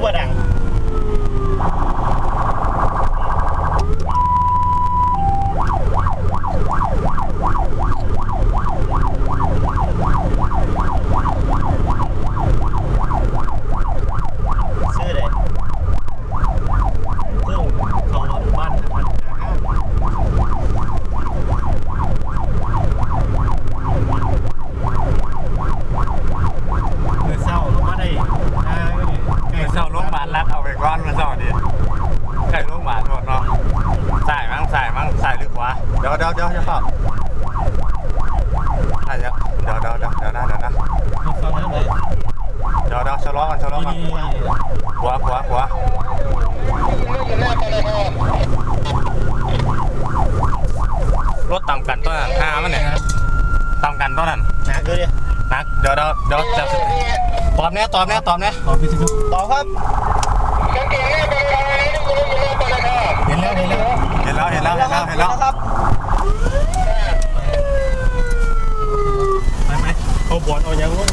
what ไปก้อนมาสอนดิใส่ลูกหมาโดดเนาะใส่มั้งใส่มั้งใส่หรือขวาเดี๋ยวเดี๋ยวเดี๋ยวจะเปล่าใช่เดี๋ยวเดี๋ยวเดี๋ยวเดี๋ยวนะเดี๋ยวนะเดี๋ยวเดี๋ยวชะลอกันชะลอกันขวาขวาขวาลดต่ำกันตัวนั้นห้ามันเนี่ยต่ำกันต้นหนักเลวยนักเดี๋ยวเดี๋ยวเดี๋ยวตอบเนี้ยตอบเนี้ยตอบเนี้ยตอบพี่สิครัตอบครับ เห็นแล้วเห็นแล้วเห็นแล้วเห็นแล้วเห็นแล้วเห็นแล้วครับไปไหมเอาบอลเอาอย่างนู้น